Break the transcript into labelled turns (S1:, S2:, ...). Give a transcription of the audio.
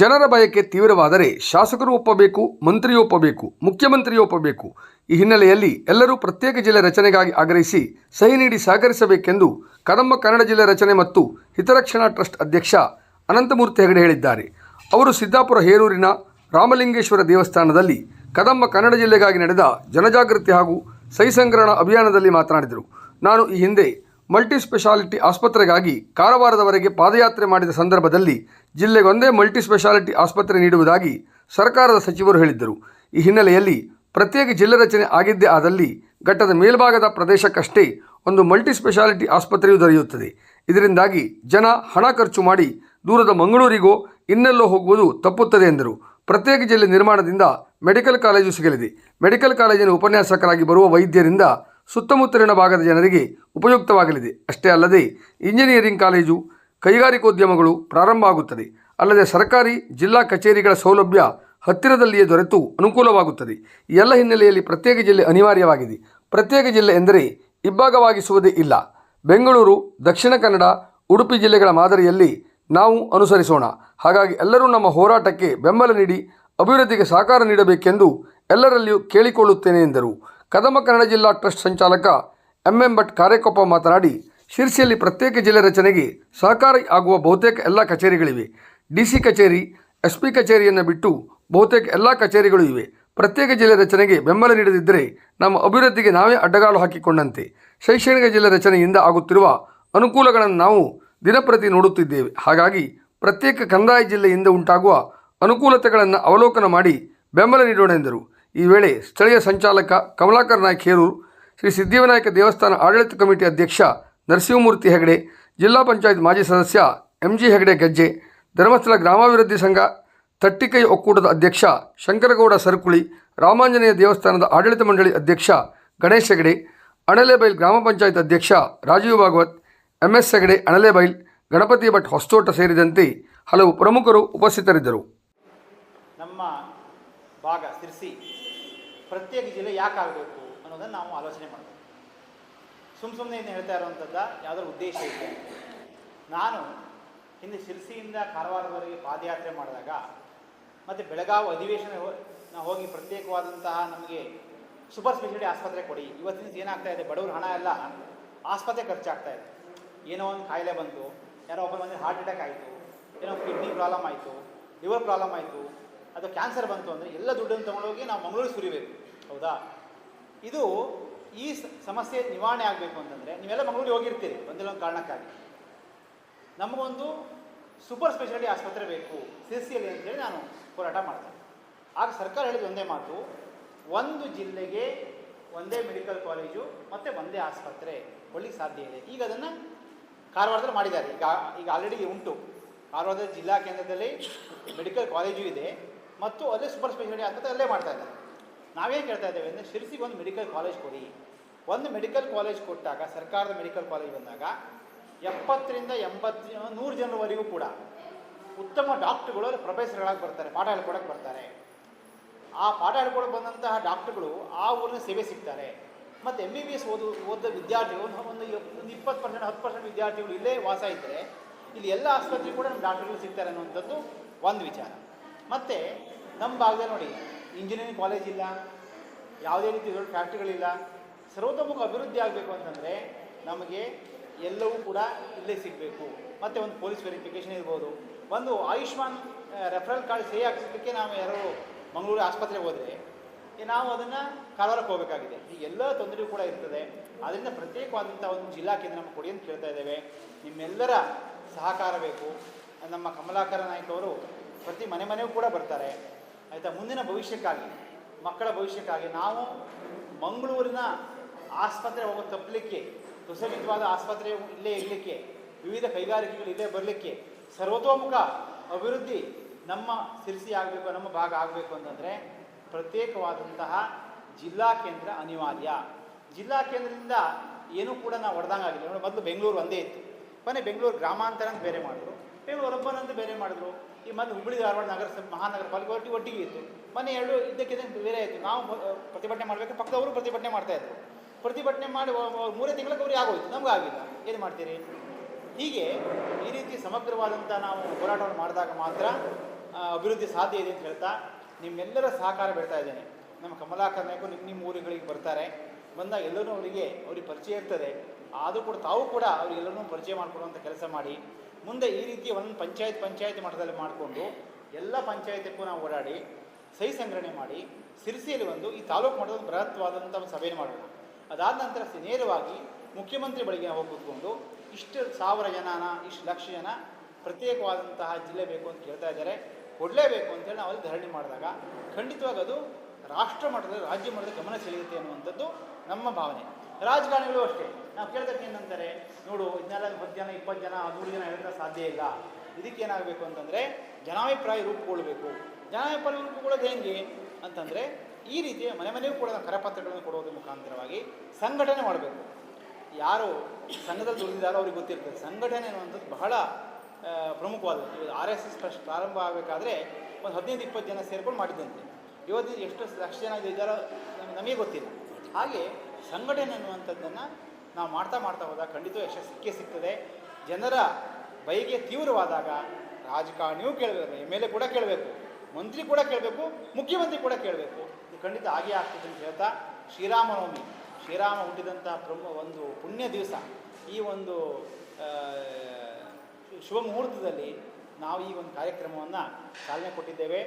S1: ಜನರ ಬಯಕೆ ತೀವ್ರವಾದರೆ ಶಾಸಕರು ಒಪ್ಪಬೇಕು, ಮಂತ್ರಿಯೂ ಒಪ್ಪಬೇಕು, ಮುಖ್ಯಮಂತ್ರಿಯೂ ಒಪ್ಪಬೇಕು. ಈ ಹಿನ್ನೆಲೆಯಲ್ಲಿ ಎಲ್ಲರೂ ಪ್ರತ್ಯೇಕ ಜಿಲ್ಲೆ ರಚನೆಗಾಗಿ ಆಗ್ರಹಿಸಿ ಸಹಿ ನೀಡಿ ಸಹಕರಿಸಬೇಕೆಂದು ಕದಂಬ ಕನ್ನಡ ಜಿಲ್ಲೆ ರಚನೆ ಮತ್ತು ಹಿತರಕ್ಷಣಾ ಟ್ರಸ್ಟ್ ಅಧ್ಯಕ್ಷ ಅನಂತಮೂರ್ತಿ ಹೆಗಡೆ ಹೇಳಿದ್ದಾರೆ. ಅವರು ಸಿದ್ದಾಪುರ ಹೇರೂರಿನ ರಾಮಲಿಂಗೇಶ್ವರ ದೇವಸ್ಥಾನದಲ್ಲಿ ಕದಂಬ ಕನ್ನಡ ಜಿಲ್ಲೆಗಾಗಿ ನಡೆದ ಜನಜಾಗೃತಿ ಹಾಗೂ ಸಹಿ ಸಂಗ್ರಹಣ ಅಭಿಯಾನದಲ್ಲಿ ಮಾತನಾಡಿದರು. ನಾನು ಈ ಹಿಂದೆ ಮಲ್ಟಿ ಸ್ಪೆಷಾಲಿಟಿ ಆಸ್ಪತ್ರೆಗಾಗಿ ಕಾರವಾರದವರೆಗೆ ಪಾದಯಾತ್ರೆ ಮಾಡಿದ ಸಂದರ್ಭದಲ್ಲಿ ಜಿಲ್ಲೆಗೊಂದೇ ಮಲ್ಟಿ ಸ್ಪೆಷಾಲಿಟಿ ಆಸ್ಪತ್ರೆ ನೀಡುವುದಾಗಿ ಸರ್ಕಾರದ ಸಚಿವರು ಹೇಳಿದ್ದರು. ಈ ಹಿನ್ನೆಲೆಯಲ್ಲಿ ಪ್ರತ್ಯೇಕ ಜಿಲ್ಲೆ ರಚನೆ ಆಗಿದ್ದೇ ಆದಲ್ಲಿ ಘಟ್ಟದ ಮೇಲ್ಭಾಗದ ಪ್ರದೇಶಕ್ಕಷ್ಟೇ ಒಂದು ಮಲ್ಟಿ ಸ್ಪೆಷಾಲಿಟಿ ಆಸ್ಪತ್ರೆಯು ದೊರೆಯುತ್ತದೆ. ಇದರಿಂದಾಗಿ ಜನ ಹಣ ಖರ್ಚು ಮಾಡಿ ದೂರದ ಮಂಗಳೂರಿಗೋ ಇನ್ನೆಲ್ಲೋ ಹೋಗುವುದು ತಪ್ಪುತ್ತದೆ ಎಂದರು. ಪ್ರತ್ಯೇಕ ಜಿಲ್ಲೆ ನಿರ್ಮಾಣದಿಂದ ಮೆಡಿಕಲ್ ಕಾಲೇಜು ಸಿಗಲಿದೆ. ಮೆಡಿಕಲ್ ಕಾಲೇಜಿನ ಉಪನ್ಯಾಸಕರಾಗಿ ಬರುವ ವೈದ್ಯರಿಂದ ಸುತ್ತಮುತ್ತಲಿನ ಭಾಗದ ಜನರಿಗೆ ಉಪಯುಕ್ತವಾಗಲಿದೆ. ಅಷ್ಟೇ ಅಲ್ಲದೆ, ಇಂಜಿನಿಯರಿಂಗ್ ಕಾಲೇಜು, ಕೈಗಾರಿಕೋದ್ಯಮಗಳು ಪ್ರಾರಂಭ ಆಗುತ್ತದೆ. ಅಲ್ಲದೆ, ಸರ್ಕಾರಿ, ಜಿಲ್ಲಾ ಕಚೇರಿಗಳ ಸೌಲಭ್ಯ ಹತ್ತಿರದಲ್ಲಿಯೇ ದೊರೆತು ಅನುಕೂಲವಾಗುತ್ತದೆ. ಎಲ್ಲ ಹಿನ್ನೆಲೆಯಲ್ಲಿ ಪ್ರತ್ಯೇಕ ಜಿಲ್ಲೆ ಅನಿವಾರ್ಯವಾಗಿದೆ. ಪ್ರತ್ಯೇಕ ಜಿಲ್ಲೆ ಎಂದರೆ ಇಬ್ಬಾಗವಾಗಿಸುವುದೇ ಇಲ್ಲ. ಬೆಂಗಳೂರು, ದಕ್ಷಿಣ ಕನ್ನಡ, ಉಡುಪಿ ಜಿಲ್ಲೆಗಳ ಮಾದರಿಯಲ್ಲಿ ನಾವು ಅನುಸರಿಸೋಣ. ಹಾಗಾಗಿ ಎಲ್ಲರೂ ನಮ್ಮ ಹೋರಾಟಕ್ಕೆ ಬೆಂಬಲ ನೀಡಿ, ಅಭಿವೃದ್ಧಿಗೆ ಸಹಕಾರ ನೀಡಬೇಕೆಂದು ಎಲ್ಲರಲ್ಲಿಯೂ ಕೇಳಿಕೊಳ್ಳುತ್ತೇನೆ ಎಂದರು. ಕದಮ ಕನ್ನಡ ಜಿಲ್ಲಾ ಟ್ರಸ್ಟ್ ಸಂಚಾಲಕ ಎಂ ಎಂ ಭಟ್ ಕಾರೇಕೊಪ್ಪ ಮಾತನಾಡಿ, ಶಿರ್ಸಿಯಲ್ಲಿ ಪ್ರತ್ಯೇಕ ಜಿಲ್ಲೆ ರಚನೆಗೆ ಸಹಕಾರಿ ಆಗುವ ಬಹುತೇಕ ಎಲ್ಲ ಕಚೇರಿಗಳಿವೆ. ಡಿ ಸಿ ಕಚೇರಿ ಎಸ್ ಪಿ ಕಚೇರಿಯನ್ನು ಬಿಟ್ಟು ಬಹುತೇಕ ಎಲ್ಲ ಕಚೇರಿಗಳು ಇವೆ. ಪ್ರತ್ಯೇಕ ಜಿಲ್ಲೆ ರಚನೆಗೆ ಬೆಂಬಲ ನೀಡದಿದ್ದರೆ ನಮ್ಮ ಅಭಿವೃದ್ಧಿಗೆ ನಾವೇ ಅಡ್ಡಗಾಲು ಹಾಕಿಕೊಂಡಂತೆ. ಶೈಕ್ಷಣಿಕ ಜಿಲ್ಲೆ ರಚನೆಯಿಂದ ಆಗುತ್ತಿರುವ ಅನುಕೂಲಗಳನ್ನು ನಾವು ದಿನಪ್ರತಿ ನೋಡುತ್ತಿದ್ದೇವೆ. ಹಾಗಾಗಿ ಪ್ರತ್ಯೇಕ ಕಂದಾಯ ಜಿಲ್ಲೆಯಿಂದ ಉಂಟಾಗುವ ಅನುಕೂಲತೆಗಳನ್ನು ಅವಲೋಕನ ಮಾಡಿ ಬೆಂಬಲ ನೀಡೋಣ ಎಂದರು. ಈ ವೇಳೆ ಸ್ಥಳೀಯ ಸಂಚಾಲಕ ಕಮಲಾಕರ್ ನಾಯ್ಕ ಹೇರೂರು, ಶ್ರೀ ಸಿದ್ದಿವಿನಾಯಕ ದೇವಸ್ಥಾನ ಆಡಳಿತ ಕಮಿಟಿ ಅಧ್ಯಕ್ಷ ನರಸಿಂಹಮೂರ್ತಿ ಹೆಗಡೆ, ಜಿಲ್ಲಾ ಪಂಚಾಯತ್ ಮಾಜಿ ಸದಸ್ಯ ಎಂ ಜಿ ಹೆಗಡೆ ಗಜ್ಜೆ, ಧರ್ಮಸ್ಥಳ ಗ್ರಾಮಾಭಿವೃದ್ಧಿ ಸಂಘ ತಟ್ಟಿಕೈ ಒಕ್ಕೂಟದ ಅಧ್ಯಕ್ಷ ಶಂಕರಗೌಡ ಸರಕುಳಿ, ರಾಮಾಂಜನೇಯ ದೇವಸ್ಥಾನದ ಆಡಳಿತ ಮಂಡಳಿ ಅಧ್ಯಕ್ಷ ಗಣೇಶ್ ಹೆಗಡೆ, ಅಣಲೆಬೈಲ್ ಗ್ರಾಮ ಪಂಚಾಯತ್ ಅಧ್ಯಕ್ಷ ರಾಜೀವ್ ಭಾಗವತ್ ಎಂ ಎಸ್ ಹೆಗಡೆ, ಅಣಲೆಬೈಲ್, ಗಣಪತಿ ಭಟ್ ಹೊಸ್ತೋಟ ಸೇರಿದಂತೆ ಹಲವು ಪ್ರಮುಖರು ಉಪಸ್ಥಿತರಿದ್ದರು
S2: ನಮ್ಮ ಭಾಗ ಸಿರ್ಸಿ ಪ್ರತ್ಯೇಕ ಜಿಲ್ಲೆ ಯಾಕೆ ಆಗಬೇಕು ಅನ್ನೋದನ್ನು ನಾವು ಆಲೋಚನೆ ಮಾಡಬೇಕು. ಸುಮ್ಮ ಸುಮ್ಮನೆ ಏನು ಹೇಳ್ತಾ ಇರುವಂಥದ್ದು ಯಾವುದಾದ್ರು ಉದ್ದೇಶ ಇದೆ ನಾನು ಹಿಂದೆ ಶಿರಸಿಯಿಂದ ಕಾರವಾರದವರೆಗೆ ಪಾದಯಾತ್ರೆ ಮಾಡಿದಾಗ ಮತ್ತು ಬೆಳಗಾವಿ ಅಧಿವೇಶನ ಹೋಗಿ ಪ್ರತ್ಯೇಕವಾದಂತಹ ನಮಗೆ ಸೂಪರ್ ಸ್ಪೆಷಾಲಿಟಿ ಆಸ್ಪತ್ರೆ ಕೊಡಿ. ಇವತ್ತಿನ ಏನಾಗ್ತಾ ಇದೆ? ಬಡವ್ರ ಹಣ ಎಲ್ಲ ಆಸ್ಪತ್ರೆ ಖರ್ಚಾಗ್ತಾ ಇದೆ. ಏನೋ ಒಂದು ಕಾಯಿಲೆ ಬಂತು. ಯಾರೋ ಒಬ್ಬರು ಮಂದಿ ಹಾರ್ಟ್ ಅಟ್ಯಾಕ್ ಆಯಿತು. ಏನೋ ಕಿಡ್ನಿ ಪ್ರಾಬ್ಲಮ್ ಆಯಿತು. ಲಿವರ್ ಪ್ರಾಬ್ಲಮ್ ಆಯಿತು. ಅದು ಕ್ಯಾನ್ಸರ್ ಬಂತು ಅಂದರೆ ಎಲ್ಲ ದುಡ್ಡನ್ನು ತೊಗೊಂಡೋಗಿ ನಾವು ಮಂಗಳೂರಿಗೆ ಸುರಿಬೇಕು. ಹೌದಾ? ಇದು ಈ ಸಮಸ್ಯೆ ನಿವಾರಣೆ ಆಗಬೇಕು ಅಂತಂದರೆ ನೀವೆಲ್ಲ ಮಂಗಳೂರಿಗೆ ಹೋಗಿರ್ತೀರಿ ಒಂದಿಲ್ಲ ಒಂದು ಕಾರಣಕ್ಕಾಗಿ. ನಮಗೊಂದು ಸೂಪರ್ ಸ್ಪೆಷಾಲಿಟಿ ಆಸ್ಪತ್ರೆ ಬೇಕು, ಸಿರ್ಸಿಯಲ್ಲಿ ಅಂತೇಳಿ ನಾನು ಹೋರಾಟ ಮಾಡ್ತೇನೆ. ಆಗ ಸರ್ಕಾರ ಹೇಳಿದ ಒಂದೇ ಮಾತು, ಒಂದು ಜಿಲ್ಲೆಗೆ ಒಂದೇ ಮೆಡಿಕಲ್ ಕಾಲೇಜು ಮತ್ತು ಒಂದೇ ಆಸ್ಪತ್ರೆ ಕೊಡ್ಲಿಕ್ಕೆ ಸಾಧ್ಯ ಇದೆ. ಈಗ ಅದನ್ನು ಕಾರವಾರದಲ್ಲಿ ಮಾಡಿದ್ದಾರೆ. ಈಗ ಈಗ ಆಲ್ರೆಡಿ ಉಂಟು. ಕಾರವಾರದ ಜಿಲ್ಲಾ ಕೇಂದ್ರದಲ್ಲಿ ಮೆಡಿಕಲ್ ಕಾಲೇಜು ಇದೆ. ಮತ್ತು ಅಲ್ಲೇ ಸೂಪರ್ ಸ್ಪೆಷಾಲಿಟಿ ಆಸ್ಪತ್ರೆ ಅಲ್ಲೇ ಮಾಡ್ತಾ ಇದ್ದಾರೆ. ನಾವೇನು ಕೇಳ್ತಾ ಇದ್ದೇವೆ ಅಂದರೆ ಶಿರ್ಸಿಗೆ ಒಂದು ಮೆಡಿಕಲ್ ಕಾಲೇಜ್ ಕೊಡಿ. ಒಂದು ಮೆಡಿಕಲ್ ಕಾಲೇಜ್ ಕೊಟ್ಟಾಗ, ಸರ್ಕಾರದ ಮೆಡಿಕಲ್ ಕಾಲೇಜ್ ಬಂದಾಗ ಎಪ್ಪತ್ತರಿಂದ ಎಂಬತ್ತು, ನೂರು ಜನರವರೆಗೂ ಕೂಡ ಉತ್ತಮ ಡಾಕ್ಟ್ರುಗಳು ಅಲ್ಲಿ ಪ್ರೊಫೆಸರ್ಗಳಾಗಿ ಬರ್ತಾರೆ, ಪಾಠ ಹೇಳ್ಕೊಡಕ್ಕೆ ಬರ್ತಾರೆ. ಆ ಪಾಠ ಹೇಳ್ಕೊಡಕ್ಕೆ ಬಂದಂತಹ ಡಾಕ್ಟ್ರುಗಳು ಆ ಊರಿನ ಸೇವೆ ಸಿಗ್ತಾರೆ. ಮತ್ತು ಎಂ ಬಿ ಬಿ ಎಸ್ ಓದು ಓದ ವಿದ್ಯಾರ್ಥಿಗಳು ಒಂದು ಒಂದು ಇಪ್- ಒಂದು ಇಪ್ಪತ್ತು ಪರ್ಸೆಂಟ್, ಹತ್ತು ಪರ್ಸೆಂಟ್ ವಿದ್ಯಾರ್ಥಿಗಳು ಇಲ್ಲೇ ವಾಸ ಇದ್ದರೆ ಇಲ್ಲಿ ಎಲ್ಲ ಆಸ್ಪತ್ರೆಗೂ ಕೂಡ ನಮ್ಮ ಡಾಕ್ಟ್ರುಗಳು ಸಿಗ್ತಾರೆ ಅನ್ನುವಂಥದ್ದು ಒಂದು ವಿಚಾರ. ಮತ್ತು ನಮ್ಮ ಭಾಗದಲ್ಲಿ ನೋಡಿ ಇಂಜಿನಿಯರಿಂಗ್ ಕಾಲೇಜ್ ಇಲ್ಲ, ಯಾವುದೇ ರೀತಿ ದೊಡ್ಡ ಫ್ಯಾಕ್ಟ್ರಿಗಳಿಲ್ಲ ಸರ್ವತೋಮುಖ ಅಭಿವೃದ್ಧಿ ಆಗಬೇಕು ಅಂತಂದರೆ ನಮಗೆ ಎಲ್ಲವೂ ಕೂಡ ಇಲ್ಲೇ ಸಿಗಬೇಕು. ಮತ್ತು ಒಂದು ಪೊಲೀಸ್ ವೆರಿಫಿಕೇಷನ್ ಇರ್ಬೋದು. ಒಂದು ಆಯುಷ್ಮಾನ್ ರೆಫರಲ್ ಕಾರ್ಡ್ ಸಹಿ ಹಾಕಿಸಲಿಕ್ಕೆ ನಾವು ಯಾರು ಮಂಗಳೂರು ಆಸ್ಪತ್ರೆಗೆ ಹೋದರೆ ನಾವು ಅದನ್ನು ಕಾರವಾರಕ್ಕೆ ಹೋಗಬೇಕಾಗಿದೆ. ಈ ಎಲ್ಲ ತೊಂದರೆಯೂ ಕೂಡ ಇರ್ತದೆ. ಅದರಿಂದ ಪ್ರತ್ಯೇಕವಾದಂಥ ಒಂದು ಜಿಲ್ಲಾ ಕೇಂದ್ರ ನಮ್ಮ ಕೊಡಿ ಅಂತ ಕೇಳ್ತಾ ಇದ್ದೇವೆ. ನಿಮ್ಮೆಲ್ಲರ ಸಹಕಾರ ಬೇಕು. ನಮ್ಮ ಕಮಲಾಕರ ನಾಯ್ಕವರು ಪ್ರತಿ ಮನೆ ಮನೆಗೂ ಕೂಡ ಬರ್ತಾರೆ. ಆಯಿತಾ, ಮುಂದಿನ ಭವಿಷ್ಯಕ್ಕಾಗಿ, ಮಕ್ಕಳ ಭವಿಷ್ಯಕ್ಕಾಗಿ ನಾವು ಮಂಗಳೂರಿನ ಆಸ್ಪತ್ರೆ ಹೋಗೋ ತಪ್ಪಲಿಕ್ಕೆ ಸುಸಜ್ಜಿತವಾದ ಆಸ್ಪತ್ರೆ ಇಲ್ಲೇ ಇರಲಿಕ್ಕೆ, ವಿವಿಧ ಕೈಗಾರಿಕೆಗಳು ಇಲ್ಲೇ ಬರಲಿಕ್ಕೆ ಸರ್ವತೋಮುಖ ಅಭಿವೃದ್ಧಿ ನಮ್ಮ ಸಿರಿಸಿ ಆಗಬೇಕು, ನಮ್ಮ ಭಾಗ ಆಗಬೇಕು ಅಂತಂದರೆ ಪ್ರತ್ಯೇಕವಾದಂತಹ ಜಿಲ್ಲಾ ಕೇಂದ್ರ ಅನಿವಾರ್ಯ. ಜಿಲ್ಲಾ ಕೇಂದ್ರದಿಂದ ಏನೂ ಕೂಡ ನಾವು ಹೊಡೆದಂಗಾಗಿಲ್ಲ ನೋಡಿ, ಮೊದಲು ಬೆಂಗಳೂರು ಒಂದೇ ಇತ್ತು. ಕೊನೆ ಬೆಂಗಳೂರು ಗ್ರಾಮಾಂತರ ಅಂತ ಬೇರೆ ಮಾಡಿದ್ರು. ಬೆಂಗಳೂರು ಅಂತ ಬೇರೆ ಮಾಡಿದ್ರು. ಈ ಮನೆ ಹುಬ್ಬಳ್ಳಿ ಧಾರವಾಡ ನಗರ ಮಹಾನಗರ ಪಾಲಿಕೆ ಒಟ್ಟಿಗೆ ಒಟ್ಟಿಗೆ ಇತ್ತು. ಮೊನ್ನೆ ಎರಡು ಇದ್ದಕ್ಕಿದ್ದಂತೆ ಬೇರೆ ಆಯಿತು ನಾವು ಪ್ರತಿಭಟನೆ ಮಾಡಬೇಕು. ಪಕ್ಕದವರು ಪ್ರತಿಭಟನೆ ಮಾಡ್ತಾ ಇದ್ರು. ಪ್ರತಿಭಟನೆ ಮಾಡಿ ಮೂರೇ ತಿಂಗಳಿಗೆ ಅವ್ರಿಗೆ ಆಗೋಯ್ತು. ನಮಗೂ ಆಗಿಲ್ಲ. ಏನು ಮಾಡ್ತೀರಿ? ಹೀಗೆ ಈ ರೀತಿ ಸಮಗ್ರವಾದಂಥ ನಾವು ಹೋರಾಟವನ್ನು ಮಾಡಿದಾಗ ಮಾತ್ರ ಅಭಿವೃದ್ಧಿ ಸಾಧ್ಯ ಇದೆ ಅಂತ ಹೇಳ್ತಾ ನಿಮ್ಮೆಲ್ಲರ ಸಹಕಾರ ಬೇಡ್ತಾ ಇದ್ದೇನೆ. ನಮ್ಮ ಕಮಲಾಕರ್ ನಾಯಕರು ನಿಮ್ಮ ನಿಮ್ಮ ಊರುಗಳಿಗೆ ಬರ್ತಾರೆ. ಬಂದಾಗ ಎಲ್ಲರೂ ಅವರಿಗೆ ಅವ್ರಿಗೆ ಪರಿಚಯ ಇರ್ತದೆ. ಆದರೂ ಕೂಡ ತಾವು ಕೂಡ ಅವರಿಗೆಲ್ಲರೂ ಪರಿಚಯ ಮಾಡಿಕೊಡುವಂಥ ಕೆಲಸ ಮಾಡಿ ಮುಂದೆ ಈ ರೀತಿ ಒಂದು ಪಂಚಾಯತ್ ಪಂಚಾಯತ್ ಮಟ್ಟದಲ್ಲಿ ಮಾಡಿಕೊಂಡು ಎಲ್ಲ ಪಂಚಾಯತಕ್ಕೂ ನಾವು ಓಡಾಡಿ ಸಹಿ ಸಂಗ್ರಹಣೆ ಮಾಡಿ ಸಿರಿಸಿಯಲ್ಲಿ ಬಂದು ಈ ತಾಲೂಕು ಮಟ್ಟದ ಬೃಹತ್ವಾದಂಥ ಒಂದು ಸಭೆಯನ್ನು ಮಾಡೋಣ. ಅದಾದ ನಂತರ ನೇರವಾಗಿ ಮುಖ್ಯಮಂತ್ರಿ ಬಳಿಗೆ ನಾವು ಕೂತ್ಕೊಂಡು ಇಷ್ಟು ಸಾವಿರ ಜನನ, ಇಷ್ಟು ಲಕ್ಷ ಜನ ಪ್ರತ್ಯೇಕವಾದಂತಹ ಜಿಲ್ಲೆ ಬೇಕು ಅಂತ ಕೇಳ್ತಾ ಇದ್ದಾರೆ. ಕೊಡಲೇಬೇಕು ಅಂತೇಳಿ ನಾವು ಅಲ್ಲಿ ಧರಣಿ ಮಾಡಿದಾಗ ಖಂಡಿತವಾಗಿ ಅದು ರಾಷ್ಟ್ರ ಮಟ್ಟದಲ್ಲಿ ರಾಜ್ಯ ಮಟ್ಟದ ಗಮನ ಸೆಳೆಯುತ್ತೆ ಅನ್ನುವಂಥದ್ದು ನಮ್ಮ ಭಾವನೆ. ರಾಜಕಾರಣಿಗಳು ಅಷ್ಟೇ. ನಾವು ಕೇಳ್ದಕ್ಕೆ ಏನಂತಾರೆ, ನೋಡು ಇದನ್ನೆಲ್ಲ ಹತ್ತು ಜನ, ಇಪ್ಪತ್ತು ಜನ ನೂರು ಜನ ಹೇಳಿದ್ರೆ ಸಾಧ್ಯ ಇಲ್ಲ. ಇದಕ್ಕೇನಾಗಬೇಕು ಅಂತಂದರೆ, ಜನಾಭಿಪ್ರಾಯ ರೂಪುಗೊಳ್ಬೇಕು. ಜನಾಭಿಪ್ರಾಯ ರೂಪುಗೊಳ್ಳೋದು ಹೆಂಗೆ ಅಂತಂದರೆ, ಈ ರೀತಿಯ ಮನೆ ಮನೆಗೂ ಕೂಡ ಕರಪತ್ರಗಳನ್ನು ಕೊಡೋದ್ರ ಮುಖಾಂತರವಾಗಿ ಸಂಘಟನೆ ಮಾಡಬೇಕು. ಯಾರು ಸಂಘದಲ್ಲಿ ದುಡಿದಿದ್ದಾರೋ ಅವ್ರಿಗೆ ಗೊತ್ತಿರ್ತದೆ. ಸಂಘಟನೆ ಅನ್ನುವಂಥದ್ದು ಬಹಳ ಪ್ರಮುಖವಾದದ್ದು. ಇವತ್ತು ಆರ್ ಎಸ್ ಎಸ್ ಫಸ್ಟ್ ಪ್ರಾರಂಭ ಆಗಬೇಕಾದ್ರೆ ಒಂದು ಹದಿನೈದು, ಇಪ್ಪತ್ತು ಜನ ಸೇರ್ಕೊಂಡು ಮಾಡಿದ್ದಂತೆ. ಇವತ್ತು ಎಷ್ಟು ಲಕ್ಷ ಜನ ಇದ್ದಾರೋ ನಮಗೆ ಗೊತ್ತಿಲ್ಲ. ಹಾಗೆ ಸಂಘಟನೆ ಅನ್ನುವಂಥದ್ದನ್ನು ನಾವು ಮಾಡ್ತಾ ಮಾಡ್ತಾ ಹೋದಾಗ ಖಂಡಿತ ಯಶಸ್ಸು ಸಿಕ್ಕೇ ಸಿಗ್ತದೆ. ಜನರ ಬೈಗೆ ತೀವ್ರವಾದಾಗ ರಾಜಕಾರಣಿಯೂ ಕೇಳಬೇಕು, ಎಂ ಎಲ್ ಎ ಕೂಡ ಕೇಳಬೇಕು, ಮಂತ್ರಿ ಕೂಡ ಕೇಳಬೇಕು, ಮುಖ್ಯಮಂತ್ರಿ ಕೂಡ ಕೇಳಬೇಕು. ಇದು ಖಂಡಿತ ಆಗೇ ಆಗ್ತದೆ ಅಂತ ಹೇಳ್ತಾ ಶ್ರೀರಾಮನವಮಿ. ಶ್ರೀರಾಮ ಹುಟ್ಟಿದಂಥ ಪ್ರಮು ಒಂದು ಪುಣ್ಯ ದಿವಸ. ಈ ಒಂದು ಶುಭ ಮುಹೂರ್ತದಲ್ಲಿ ನಾವು ಈ ಒಂದು ಕಾರ್ಯಕ್ರಮವನ್ನು ಚಾಲನೆ ಕೊಟ್ಟಿದ್ದೇವೆ.